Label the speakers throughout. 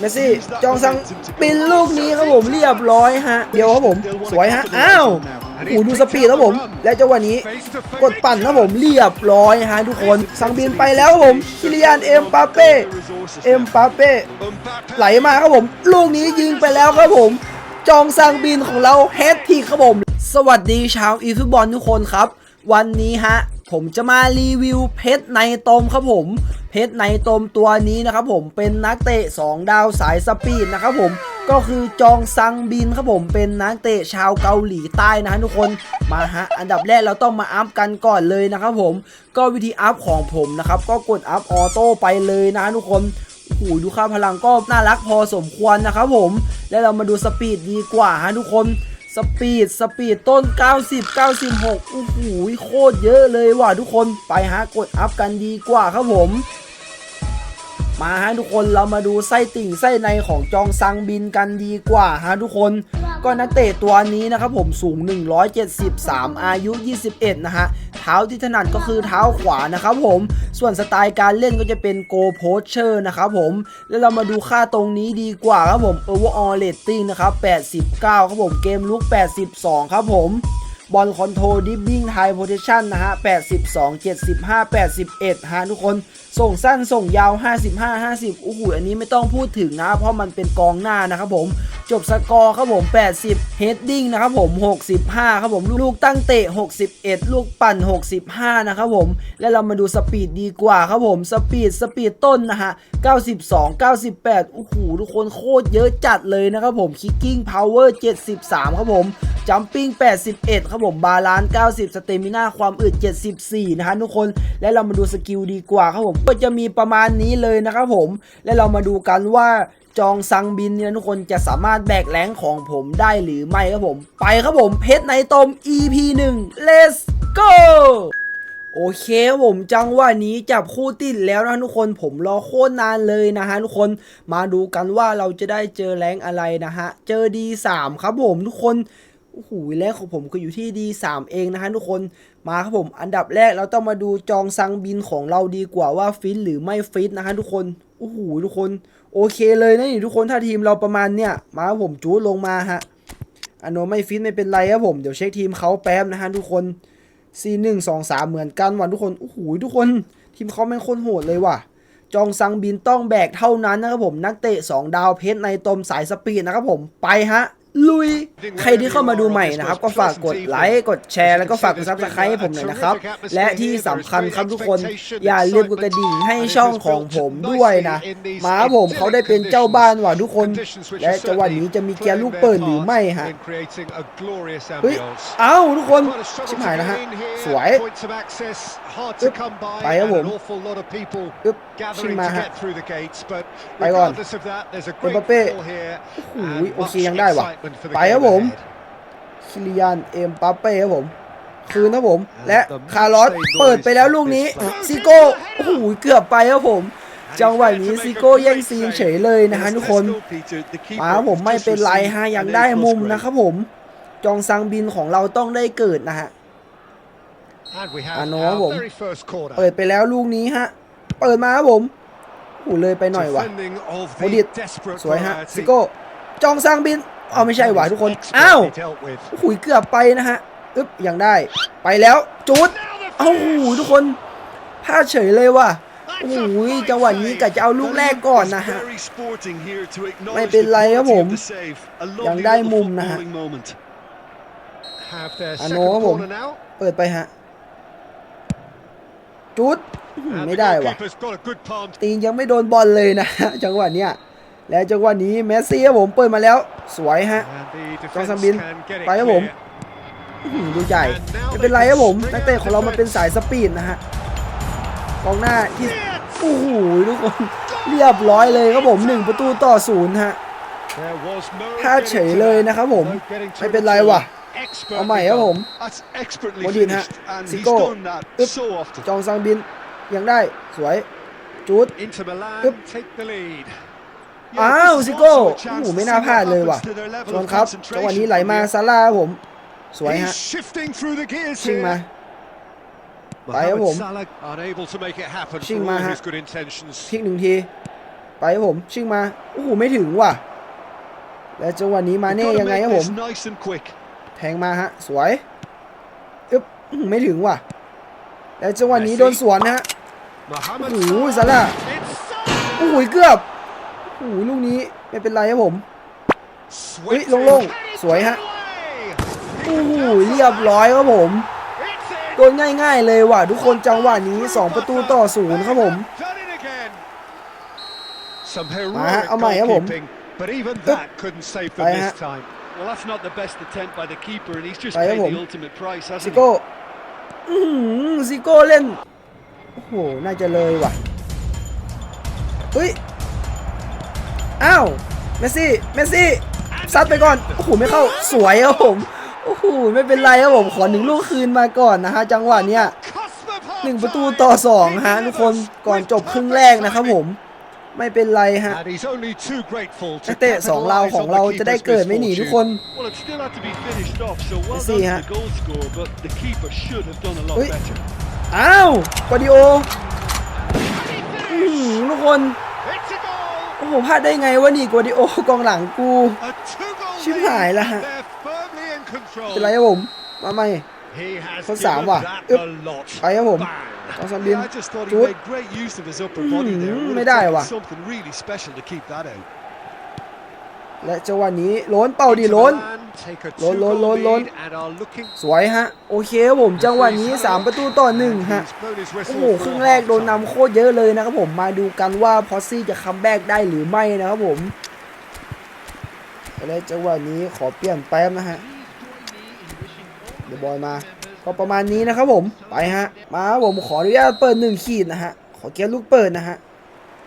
Speaker 1: เมสซี่จองซังปินลูกนี้ครับผมเรียบร้อยฮะ เดี๋ยวครับผมสวยฮะอ้าวโอ้ดูสปีดครับผม และจังหวะนี้กดปั่นครับผมเรียบร้อยฮะทุกคนซังบินไปแล้วครับผมคิริยานเอ็มปาเป้เอ็มปาเป้ไหลมาครับผม ลูกนี้ยิงไปแล้วครับผม จองซังบินของเราแฮตทริกครับผม สวัสดีชาวอีฟุตบอลทุกคนครับ วันนี้ฮะผมจะมารีวิวเพชรในตมครับผม เพชรในตมตัวนี้นะครับผมเป็นนักเตะ 2 ดาวสายสปีดนะครับผมก็คือจองซังบินครับผมเป็นนักเตะชาวเกาหลีใต้นะทุกคนมาฮะอันดับแรกเราต้องมาอัพกันก่อนเลยนะครับผมก็วิธีอัพของผมนะครับก็กดอัพออโต้ไปเลยนะฮะทุกคนโอ้โหดูค่าพลังก็น่ารักพอสมควรนะครับผมแล้วเรามาดูสปีดดีกว่าฮะทุกคนสปีดสปีดต้น 90 96โอ้โหโคตรเยอะเลยว่ะทุกคนไปฮะกดอัพกันดีกว่าครับผม มาฮะทุกคนเรามาดูไส้ติ่งไส้ในของจองซังบินกันดีกว่าฮะทุกคนก็นักเตะตัวนี้นะครับผมสูง 173 อายุ 21 นะฮะ เท้าที่ถนัดก็คือเท้าขวานะครับผม ส่วนสไตล์การเล่นก็จะเป็นโกโพสเชอร์นะครับผม แล้วเรามาดูค่าตรงนี้ดีกว่าครับผม overall rating นะครับ 89 ครับผม เกมลุก 82 ครับผมบอลคอนโทรดิบบิ้งไฮโพเทชันนะฮะ 82 75 81 ฮะทุกคนส่งสั้นส่งยาว 55 50โอ้โหอันนี้ไม่ต้องพูดถึงนะ เพราะมันเป็นกองหน้านะครับผมจบสกอร์ครับผม 80 เฮดดิ้งนะครับผม 65 ครับผม ลูกตั้งเตะ 61 ลูกปั่น 65 นะครับผม แล้วเรามาดูสปีดดีกว่าครับผม สปีด สปีดต้นนะฮะ 92 98 โอ้โห ทุกคนโคตรเยอะจัดเลยนะครับผม คิกกิ้งพาวเวอร์ 73 ครับผม จัมปิ้ง 81 ครับผม บาลานซ์ 90 สเตมิน่าความอึด 74 นะฮะทุกคน และเรามาดูสกิลดีกว่าครับผมก็จะมีประมาณนี้เลยนะครับผม และเรามาดูกันว่าจองซังบินเนี่ยทุกคนจะสามารถแบกแรงของผมได้หรือไม่ครับผม ไปครับผมเพชรในตม EP 1 let's go โอเคผมจังหวะนี้จับคู่ติดแล้วนะทุกคนผมรอโคตรนานเลยนะฮะทุกคนมาดูกันว่าเราจะได้เจอแรงอะไรนะฮะ เจอ D3 ครับผมทุกคน อ้โหแรงของผมก็อยู่ที่ D3 เองนะฮะทุกคนมาครับผม อันดับแรกเราต้องมาดูจองซังบินของเราดีกว่าว่าฟิตหรือไม่ฟิตนะฮะทุกคนโอ้โหทุกคน โอเคเลยนะนี่ทุกคนถ้าทีมเราประมาณเนี้ยมาครับผมจูดลงมาฮะอันโนไม่ฟิตไม่เป็นไรครับผมเดี๋ยวเช็คทีมเขาแป๊บนะฮะทุกคนซีหนึ่งสองสามเหมือนกันว่ะทุกคนโอ้โหทุกคน ทีมเขาแม่งโคตรโหดเลยว่ะ จองซังบินต้องแบกเท่านั้นนะครับผมนักเตะ 2 ดาวเพชรในตมสายสปีดนะครับผมไปฮะ ลุย ใครที่เข้ามาดูใหม่นะครับ ก็ฝากกดไลค์กดแชร์แล้วก็ฝากกดซับสไครต์ให้ผมหน่อยนะครับ และที่สำคัญครับทุกคนอย่าลืมกดกระดิ่งให้ช่องของผมด้วยนะมาครับผมเขาได้เป็นเจ้าบ้านว่ะทุกคน และจังหวะนี้จะมีเกียร์ลูกเปิดหรือไม่ฮะเฮ้ยเอ้าทุกคนชิบหายแล้วฮะสวย
Speaker 2: อึ๊บ
Speaker 1: ไปครับผมอึ๊บชิงมาฮะไปก่อน
Speaker 2: เอ็มบัปเป้
Speaker 1: โอ้โหโอเคยังได้ว่ะไปครับผมคิริยานเอ็มปัปเป้ครับผม คืนครับผม และคาร์ลอสเปิดไปแล้วลูกนี้ซิโก้โอ้โหเกือบไปครับผมจังหวะนี้ซิโก้แย่งซีนเฉยเลยนะฮะทุกคนมาครับผมไม่เป็นไรฮะยังได้มุมนะครับผม จองซังบินของเราต้องได้เกิดนะฮะ
Speaker 2: อาโนะครับผม
Speaker 1: เปิดไปแล้วลูกนี้ฮะ เปิดมาครับผมโอ้โหเลยไปหน่อยว่ะโมดิตสวยฮะซิโก้จองซังบิน เอาไม่ใช่ว่ะทุกคน อ้าวโอ้โหเกือบไปนะฮะอึ๊บยังได้ ไปแล้วจุดเอ้าโอ้โหทุกคนพลาดเฉยเลยว่ะโอ้โหจังหวะนี้กะจะเอาลูกแรกก่อนนะฮะ ไม่เป็นไรครับผม ยังได้มุมนะฮะ
Speaker 2: อาโนครับผม
Speaker 1: เปิดไปฮะ จุดอื้อหือไม่ได้ว่ะ ตีนยังไม่โดนบอลเลยนะจังหวะเนี้ย แล้วจังหวะนี้เมสซี่ครับผมเปิดมาแล้ว สวยฮะ
Speaker 2: จองซัมบิน
Speaker 1: ไปครับผมอื้อหือดูใหญ่ไม่เป็นไรครับผมนักเตะของเรามันเป็นสายสปีดนะฮะกองหน้าที่โอ้โหทุกคนเรียบร้อยเลยครับผมหนึ่งประตูต่อศูนย์ฮะ
Speaker 2: พลาดเฉยเลยนะครับผม
Speaker 1: ไม่เป็นไรว่ะเอาใหม่ครับผม
Speaker 2: โมดินฮะซิโก้
Speaker 1: อึ๊บจองซังบินยังได้สวยจุด
Speaker 2: อึ๊บ
Speaker 1: อ้าวซิโก้โอ้โหไม่น่าพลาดเลยว่ะชนครับจังหวะนี้ไหลมาซาร่าครับผม สวยฮะชิงมาไปครับผมชิ
Speaker 2: ชิ
Speaker 1: ง
Speaker 2: ง
Speaker 1: มา
Speaker 2: มา
Speaker 1: ฮะ
Speaker 2: ฮะ
Speaker 1: พลิกหนึ่งที ไปครับผมชิงมาโอ้โหไม่ถึงว่ะ และจังหวะนี้มาเน่ยังไงครับผม
Speaker 2: Nice and quick.
Speaker 1: แทงมาฮะสวยอึ๊บอื้อหือไม่ถึงว่ะ และจังหวะนี้โดนสวนนะฮะ
Speaker 2: Mohamed
Speaker 1: โอ้โห
Speaker 2: Salah.
Speaker 1: ซาร่า
Speaker 2: It's
Speaker 1: โอ้โหเกือบ โอ้โหลูกนี้ไม่เป็นไรครับผมเฮ้ย
Speaker 2: swept
Speaker 1: โล่ง
Speaker 2: in.
Speaker 1: ๆสวยฮะ
Speaker 2: Away.
Speaker 1: โอ้โหเรียบร้อยครับผม
Speaker 2: It's in.
Speaker 1: โดนง่ายๆเลยว่ะทุกคนจังหวะนี้ 2 ประตูต่อศูนย์ครับผม
Speaker 2: Done it again. Some
Speaker 1: มาฮะ
Speaker 2: heroic
Speaker 1: เอาใหม่ครับผม
Speaker 2: goalkeeping, but even
Speaker 1: ตึ๊บ
Speaker 2: that couldn't save
Speaker 1: ไป
Speaker 2: them
Speaker 1: ฮะ
Speaker 2: this time.
Speaker 3: Well, that's not the best attempt by the keeper, and he's just
Speaker 1: ไปครับ
Speaker 3: paid
Speaker 1: ผม
Speaker 3: the ultimate price,
Speaker 1: ซิ
Speaker 3: hasn't he?
Speaker 1: โก้อื้อหือซิโก้เล่น โอ้โห น่าจะเลยว่ะ เฮ้ย อ้าวเมสซี่เมสซี่ซัดไปก่อนโอ้โหไม่เข้าสวยครับผมโอ้โหไม่เป็นไรครับผมขอหนึ่งลูกคืนมาก่อนนะฮะจังหวะเนี้ยหนึ่งประตูต่อสองฮะทุกคนก่อนจบครึ่งแรกนะครับผม ไม่เป็นไรฮะนักเตะสองเราของเราจะได้เกิดไม่หนีทุกคน
Speaker 3: Well, it still had to be finished off, so well
Speaker 1: see,
Speaker 3: done
Speaker 1: huh?
Speaker 3: to the goal scorer, but the keeper should have done a lot
Speaker 1: Ui.
Speaker 3: better.
Speaker 1: อ้าวกอดิโออือทุกคน โอ้โหพลาดได้ไงวะนี่กอดิโอกองหลังกู
Speaker 2: A two-goal
Speaker 1: ชิบ
Speaker 2: lead,
Speaker 1: หายละฮะ
Speaker 2: and they're firmly in control.
Speaker 1: เป็นไรครับผม มาใหม่
Speaker 2: He has
Speaker 1: คนสาม
Speaker 2: given
Speaker 1: ว่ะ
Speaker 2: that
Speaker 1: อึ๊บ
Speaker 2: a lot.
Speaker 1: ไปครับผม
Speaker 2: Bang.
Speaker 1: จอห์นสันบิน
Speaker 2: Yeah, I just thought he
Speaker 1: Good.
Speaker 2: made great use of his upper body there.
Speaker 1: Mhm,
Speaker 2: Would
Speaker 1: ไม่
Speaker 2: have
Speaker 1: ได้
Speaker 2: taken
Speaker 1: ว่ะ
Speaker 2: something really special to keep that out.
Speaker 1: และจังหวะนี้ล้นเป่าดิ
Speaker 2: Into
Speaker 1: ล้น
Speaker 2: Milan, take a
Speaker 1: ล้นล้น
Speaker 2: two-goal
Speaker 1: ล้นล้น
Speaker 2: lead and are looking
Speaker 1: สวยฮะ โอเคครับผมจังหวะนี้ 3 ประตูต่อหนึ่งฮะ
Speaker 2: He's blown his
Speaker 1: โอ้
Speaker 2: whistle
Speaker 1: โห
Speaker 2: for
Speaker 1: ครึ่งแรกโดน
Speaker 2: half-time.
Speaker 1: นำโคตรเยอะเลยนะครับผมมาดูกันว่าพอสซี่จะคัมแบ็กได้หรือไม่นะครับผมและจังหวะนี้ขอเปลี่ยนแป๊บนะฮะเดี๋ยวบอลมา ก็ประมาณนี้นะครับผมไปฮะ มาครับผมขออนุญาตเปิดหนึ่งขีดนะฮะ ขอเกียร์ลูกเปิดนะฮะ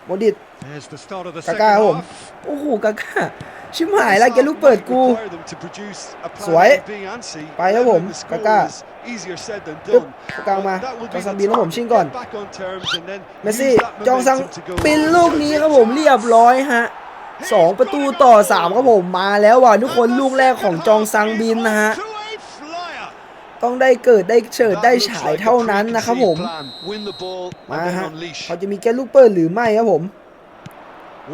Speaker 1: โมดิต
Speaker 2: There's the start of the
Speaker 1: กา
Speaker 2: second
Speaker 1: ก้าครับผม
Speaker 2: half.
Speaker 1: โอ้โหกาก้า ชิมหายแล้วเกียร์ลูกเปิดกู
Speaker 2: Require them to produce a plan
Speaker 1: สวย
Speaker 2: A, B and C.
Speaker 1: ไปครับผม
Speaker 2: Leveling the score
Speaker 1: กาก้า
Speaker 2: is easier said than
Speaker 1: ปึ๊บ
Speaker 2: done.
Speaker 1: กลางมา
Speaker 2: But that will
Speaker 1: จอ
Speaker 2: be
Speaker 1: งซัง
Speaker 2: the
Speaker 1: บินแล้วผม
Speaker 2: target.
Speaker 1: ชิงก่อน
Speaker 2: Get back on terms and then
Speaker 1: เมสซี่
Speaker 2: use that
Speaker 1: จองซัง
Speaker 2: momentum to go
Speaker 1: ปิน
Speaker 2: on.
Speaker 1: ลูกนี้ครับผมเรียบร้อยฮะสองประตูต่อสามครับผมมาแล้วว่ะทุกคนลูกแรกของจองซังบินนะฮะ
Speaker 2: To a flyer.
Speaker 1: ต้องได้เกิดได้เฉิดได้ฉายเท่านั้นนะครับผม
Speaker 2: Plan. Win the ball
Speaker 1: มา
Speaker 2: and then
Speaker 1: ฮะ
Speaker 2: unleash.
Speaker 1: เขาจะมีแก้ลูกเปิดหรือไม่ครับผม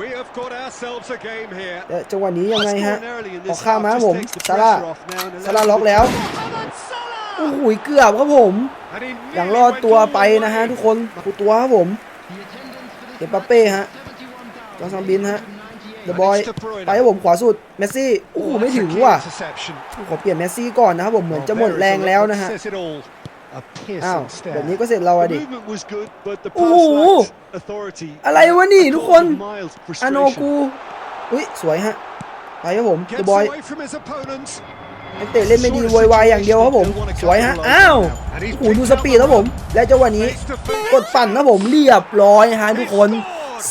Speaker 2: We have got ourselves a game here.
Speaker 1: และจังหวะนี้ยังไงฮะ
Speaker 2: Scoring early in
Speaker 1: ออก
Speaker 2: this
Speaker 1: ข้าม
Speaker 2: half
Speaker 1: มาครับ
Speaker 2: just
Speaker 1: ผม
Speaker 2: takes the
Speaker 1: ซาร่า
Speaker 2: pressure off now and
Speaker 1: ซาร่า
Speaker 2: allows
Speaker 1: ล็อก
Speaker 2: the
Speaker 1: แล้ว
Speaker 2: Mohamed Salah.
Speaker 1: โอ้โหเกือบครับผม
Speaker 2: And he
Speaker 1: อย่าง
Speaker 2: nearly
Speaker 1: รอด
Speaker 2: went
Speaker 1: ตัว
Speaker 2: all
Speaker 1: ไป
Speaker 2: the
Speaker 1: นะฮะ
Speaker 2: way.
Speaker 1: ทุกคนคูตัวครับผมเดปาเป้ฮะจองซังบินฮะเดอะบอยไปครับผมขวาสุดเมสซี่โอ้โหไม่ถึงว่ะ
Speaker 2: Interception.
Speaker 1: ขอเปลี่ยนเมสซี่ก่อนนะครับผมเหมือนจะหมดแรงแล้วนะฮะ
Speaker 2: Says it all. A
Speaker 1: อ้าว
Speaker 2: piercing
Speaker 1: แบบ
Speaker 2: stare.
Speaker 1: นี้ก็เสร็จเราอะ
Speaker 2: The
Speaker 1: ดิ
Speaker 2: movement was good, but the
Speaker 1: โอ้
Speaker 2: pass
Speaker 1: โห
Speaker 2: lacked authority.
Speaker 1: อะไรวะนี่ทุกคน
Speaker 2: Caused mild
Speaker 1: อาโน
Speaker 2: frustration.
Speaker 1: กูอุ้ยสวยฮะไปครับผมเด
Speaker 2: Gets
Speaker 1: อะบอย
Speaker 2: away from his opponents.
Speaker 1: นักเตะเล่นไม่ดีโวยวายอย่างเดียวครับผมสวยฮะอ้าวโอ้โหดูสปีดครับผม และจังหวะนี้
Speaker 2: Face to face.
Speaker 1: กดปั่นครับผมเรียบร้อยฮะทุกคน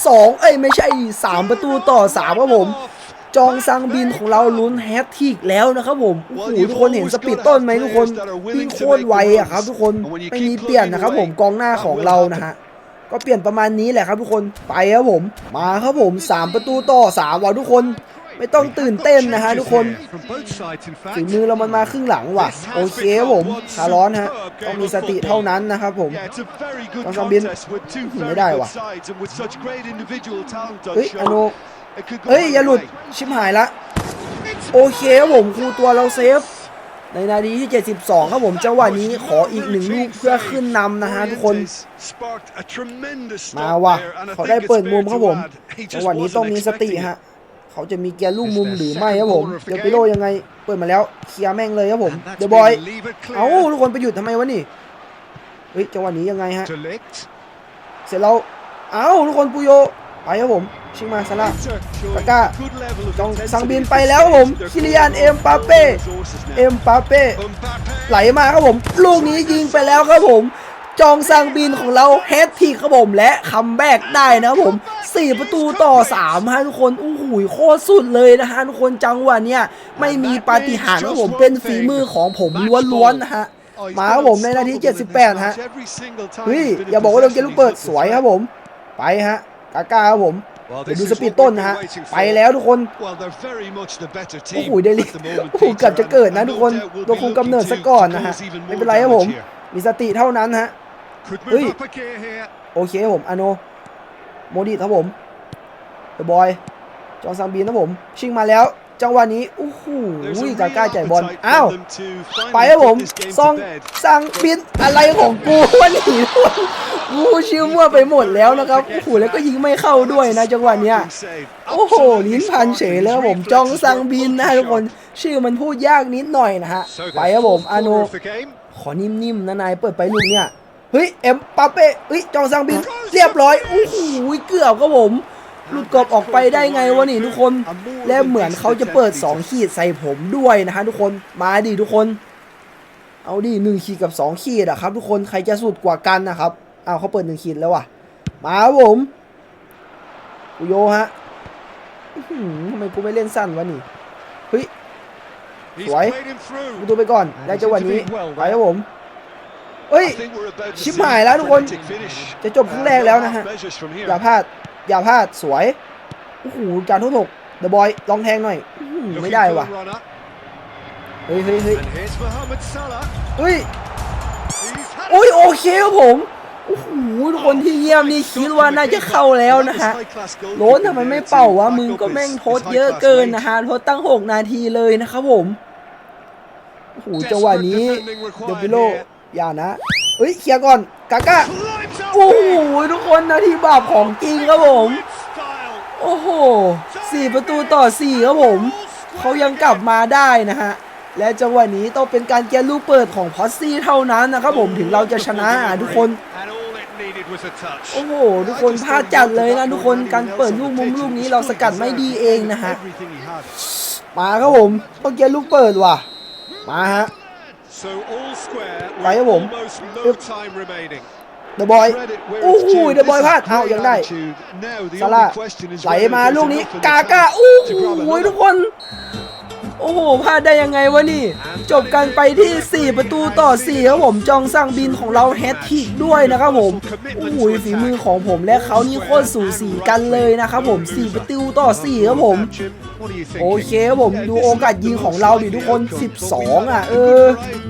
Speaker 1: สองเอ้ยไม่ใช่สามประตูต่อสามครับผม จองซังบินของเราลุ้นแฮตทริกแล้วนะครับผมโอ้โหทุกคนเห็นสปีดต้นไหมทุกคนวิ่งโคตรไวอะครับ ทุกคนไม่มีเปลี่ยนนะครับผมกองหน้าของเรานะฮะก็เปลี่ยนประมาณนี้แหละครับทุกคนไปครับผม มาครับผมสามประตูต่อสามว่ะทุกคนไม่ต้องตื่นเต้นนะฮะทุกคน
Speaker 2: From both sides, in fact.
Speaker 1: ฝีมือเรามันมาครึ่งหลังว่ะ โอเคครับผมคาร้อนฮะ ต้องมีสติเท่านั้นนะครับผม
Speaker 2: Yeah, it's a very good
Speaker 1: จองซังบิน
Speaker 2: contest with two
Speaker 1: ไม่
Speaker 2: very
Speaker 1: ได้
Speaker 2: good
Speaker 1: ว่ะ
Speaker 2: sides and with such great individual talent on
Speaker 1: เฮ้ย
Speaker 2: show.
Speaker 1: อโน
Speaker 2: It could go
Speaker 1: เฮ้ย อย่า
Speaker 2: either
Speaker 1: หลุด
Speaker 2: way.
Speaker 1: ชิบหายละ โอเคครับผมครูตัวเราเซฟ ในนาทีที่ 72 ครับผมจังหวะนี้ขออีกหนึ่งลูกเพื่อขึ้นนำนะฮะทุกคน
Speaker 2: Sparked a tremendous
Speaker 1: มา
Speaker 2: stop
Speaker 1: ว่ะ
Speaker 2: there, and I
Speaker 1: เขา
Speaker 2: think
Speaker 1: ได้
Speaker 2: it's
Speaker 1: เปิด
Speaker 2: fair
Speaker 1: มุมครับ
Speaker 2: to
Speaker 1: ผม
Speaker 2: add, he
Speaker 1: จัง
Speaker 2: just
Speaker 1: หวะนี้ต้อง
Speaker 2: wasn't
Speaker 1: มีสติ
Speaker 2: expecting it.
Speaker 1: ฮะเขาจะมีเกียร์ลูกมุมหรือไม่ครับผมเดี๋ยวไปโลยังไง เปิดมาแล้วเคลียร์แม่งเลยครับผม
Speaker 2: And that's
Speaker 1: เดี๋ยวบอย
Speaker 2: been leave it clear
Speaker 1: เอ้าทุกคนไปหยุดทำไมวะนี่เฮ้ยจังหวะนี้ยังไงฮะ
Speaker 2: to Ligt.
Speaker 1: เสร็จแล้วเอ้าทุกคนปุโย ไปครับผม ชิงมาซาร่า
Speaker 2: Inter showing
Speaker 1: Kaká.
Speaker 2: good level of
Speaker 1: จอง
Speaker 2: intensity
Speaker 1: ซังบิน
Speaker 2: in
Speaker 1: ไปแล้วครับผม
Speaker 2: They're
Speaker 1: คิริยาน
Speaker 2: putting
Speaker 1: เอ็มปาเป้
Speaker 2: resources now.
Speaker 1: เอ็มปาเป้
Speaker 2: Mbappe.
Speaker 1: ไหลมาครับผม ลูกนี้ยิงไปแล้วครับผม จองซังบินของเราแฮตทริกครับผมและคัมแบ็กได้นะครับผม 4 ประตูต่อ3ฮะทุกคนอู้หูยโคตรสุดเลยนะฮะทุกคนจังหวะเนี้ยไม่มีปาฏิหาริย์ครับผมเป็นฝีมือของผมล้วนๆนะฮะ
Speaker 2: Oh, he's
Speaker 1: มาครับ
Speaker 2: been
Speaker 1: ผมในนาที
Speaker 2: unstoppable in this
Speaker 1: 78 ฮะ
Speaker 2: match. Every single time
Speaker 1: เฮ้ย
Speaker 2: he's been in
Speaker 1: อย่าบอกว่าเราเกม
Speaker 2: possession,
Speaker 1: ลูกเปิด
Speaker 2: he's
Speaker 1: สวยครับผม ไปฮะ กาก้าครับผม
Speaker 2: Well,
Speaker 1: เดี๋ยว
Speaker 2: this
Speaker 1: ดู
Speaker 2: is
Speaker 1: สปีด
Speaker 2: what
Speaker 1: ต้น
Speaker 2: we've
Speaker 1: นะฮะ
Speaker 2: been waiting for.
Speaker 1: ไปแล้วทุกคน
Speaker 2: Well, they're very much the better
Speaker 1: โอ้
Speaker 2: team
Speaker 1: โหเดลิ
Speaker 2: at the moment,
Speaker 1: โอ้โห
Speaker 2: Peter,
Speaker 1: เกือบจะ
Speaker 2: and-
Speaker 1: เกิดนะ
Speaker 2: and
Speaker 1: ทุก
Speaker 2: no
Speaker 1: คน
Speaker 2: doubt we'll
Speaker 1: ตัว
Speaker 2: be
Speaker 1: คุมกำ
Speaker 2: looking
Speaker 1: เนิด
Speaker 2: to-
Speaker 1: ซะก่อน
Speaker 2: to
Speaker 1: นะฮะ
Speaker 2: cause even
Speaker 1: ไม่
Speaker 2: more
Speaker 1: เป็นไรครับผม
Speaker 2: damage here.
Speaker 1: มีสติเท่านั้นฮะ
Speaker 2: Could
Speaker 1: Ui.
Speaker 2: move up a gear here.
Speaker 1: โอเคครับผมอาโนโมดิครับผมเดอะบอยจองซังบินนะผม ชิงมาแล้ว จังหวะนี้โอ้โห
Speaker 2: There's a
Speaker 1: กาก้า
Speaker 2: real
Speaker 1: จ่ายบอล
Speaker 2: appetite
Speaker 1: อ้าว
Speaker 2: for them to finally
Speaker 1: ไปครับผม
Speaker 2: put this game
Speaker 1: ซอง
Speaker 2: to bed.
Speaker 1: ซังบินอะไรของกูวะนี่กูชื่อมั่วไปหมดแล้วนะครับโอ้โหแล้วก็ยิงไม่เข้าด้วยนะจังหวะเนี้ยโอ้โหลิ้นพันเฉยแล้วผมจองซังบินนะทุกคนชื่อมันพูดยากนิดหน่อยนะฮะ
Speaker 2: So
Speaker 1: ไป
Speaker 2: the
Speaker 1: ครับผม
Speaker 2: fourth
Speaker 1: อาโน
Speaker 2: corner of the game.
Speaker 1: ขอนิ่มๆนะนายเปิดไปลูกเนี่ยเฮ้ยเอ็มปาเป้เฮ้ยจองซังบินเรียบร้อยโอ้โหเกือบครับผม หลุดกรอบออกไปได้ไงวะนี่ทุกคน และเหมือนเขาจะเปิด 2 ขีดใส่ผมด้วยนะฮะทุกคนมาดิทุกคน เอาดิหนึ่งขีดกับ 2 ขีดอะครับ ทุกคนใครจะสุดกว่ากันนะครับอ้าวเขาเปิด1ขีดแล้วว่ะ มาครับผมอุโยฮะทำไมกูไม่เล่นสั้นวะนี่เฮ้ย
Speaker 2: He's
Speaker 1: Swipe.
Speaker 2: played him through.
Speaker 1: กูตัวไปก่อนได้จังหวะนี้ไปครับผมเฮ้ย ชิบหายแล้วทุกคน จะจบครึ่งแรกแล้วนะฮะ อย่าพลาด อย่าพลาดสวยโอ้โหการทุกหกเดอะบอยลองแทงหน่อยอื้อหือ
Speaker 2: Looking
Speaker 1: ไม่ได้
Speaker 2: for
Speaker 1: ว่ะ
Speaker 2: the runner.
Speaker 1: เฮ้ยเฮ้ยเฮ้ย
Speaker 2: And here's Mohamed Salah.
Speaker 1: เฮ้ย
Speaker 2: He's had
Speaker 1: โอ้ยโอเคครับผมโอ้โหทุกคนที่เยี่ยมนี่คิดว่าน่าจะเข้าแล้วนะฮะโรนทำไมไม่เป่าวะมึงก็แม่งโทษเยอะเกินนะฮะโทษตั้ง6นาทีเลยนะครับผมโอ้โหจังหวะนี้เดบิโลอย่านะเฮ้ยเคลียร์ก่อนกาก้า โอ้โหทุกคนนาทีบาปของจริงครับผม โอ้โหสี่ประตูต่อสี่ครับผม เขายังกลับมาได้นะฮะ และจังหวะนี้ต้องเป็นการแก้ลูกเปิดของพอสซี่เท่านั้นนะครับผมถึงเราจะชนะอะทุกคน
Speaker 2: And all it needed was a touch.
Speaker 1: โอ้โห ทุกคนพลาดจัดเลยนะทุกคนการเปิดลูกมุมลูกนี้เราสกัดไม่ดีเองนะฮะ
Speaker 2: Everything he had.
Speaker 1: มาครับผมต้องแก้ลูกเปิดว่ะ มาฮะ
Speaker 2: So all square
Speaker 1: ไปครับ
Speaker 2: with
Speaker 1: ผม
Speaker 2: almost no
Speaker 1: อึ๊บ
Speaker 2: time remaining.
Speaker 1: เดอะบอย
Speaker 2: Credit where
Speaker 1: โอ้
Speaker 2: it's
Speaker 1: โห
Speaker 2: due.
Speaker 1: เดอะบอย
Speaker 2: This
Speaker 1: พลาด
Speaker 2: is
Speaker 1: เอา
Speaker 2: great
Speaker 1: ยังได้
Speaker 2: attitude. Now the
Speaker 1: ซาร่า
Speaker 2: only question is
Speaker 1: ไหล
Speaker 2: whether
Speaker 1: มา
Speaker 2: there's
Speaker 1: ลูกนี้
Speaker 2: enough in the
Speaker 1: กา
Speaker 2: tank
Speaker 1: ก้าโอ้
Speaker 2: to grab
Speaker 1: โห
Speaker 2: another.
Speaker 1: ทุกคน โอ้โหพลาดได้ยังไงวะนี่ จบกันไปที่ 4 ประตูต่อ4ครับผมจองซังบินของเราแฮตทริกด้วยนะครับผมโอ้โหฝีมือของผมและเขานี่โคตรสูสีกันเลยนะครับผม 4 ประตูต่อ4ครับผม
Speaker 2: What are you
Speaker 1: โอ
Speaker 2: thinking?
Speaker 1: เคครับผมดูโอกาสยิงของเราดิทุกคน 12 อะ เออ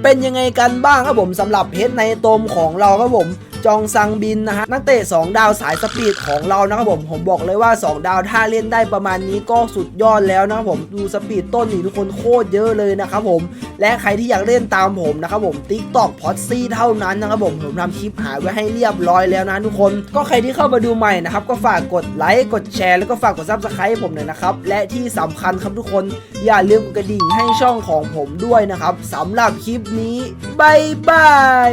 Speaker 1: เป็นยังไงกันบ้างครับผมสำหรับเพชรในตมของเราครับผม จองซังบินนะฮะนักเตะ2ดาวสายสปีดของเรานะครับผมผมบอกเลยว่า 2 ดาวถ้าเล่นได้ประมาณนี้ก็สุดยอดแล้วนะครับผมดูสปีดต้นนี่ทุกคนโคตรเยอะเลยนะครับผมและใครที่อยากเล่นตามผมนะครับผม TikTok พอดซี่เท่านั้นนะครับผมผมทำคลิปหายไว้ให้เรียบร้อยแล้วนะทุกคน ก็ใครที่เข้ามาดูใหม่นะครับก็ฝากกดไลค์กดแชร์แล้วก็ฝากกด Subscribe ให้ผมหน่อยนะครับและที่สำคัญครับทุกคนอย่าลืมกดกระดิ่งให้ช่องของผมด้วยนะครับสำหรับคลิปนี้บายบาย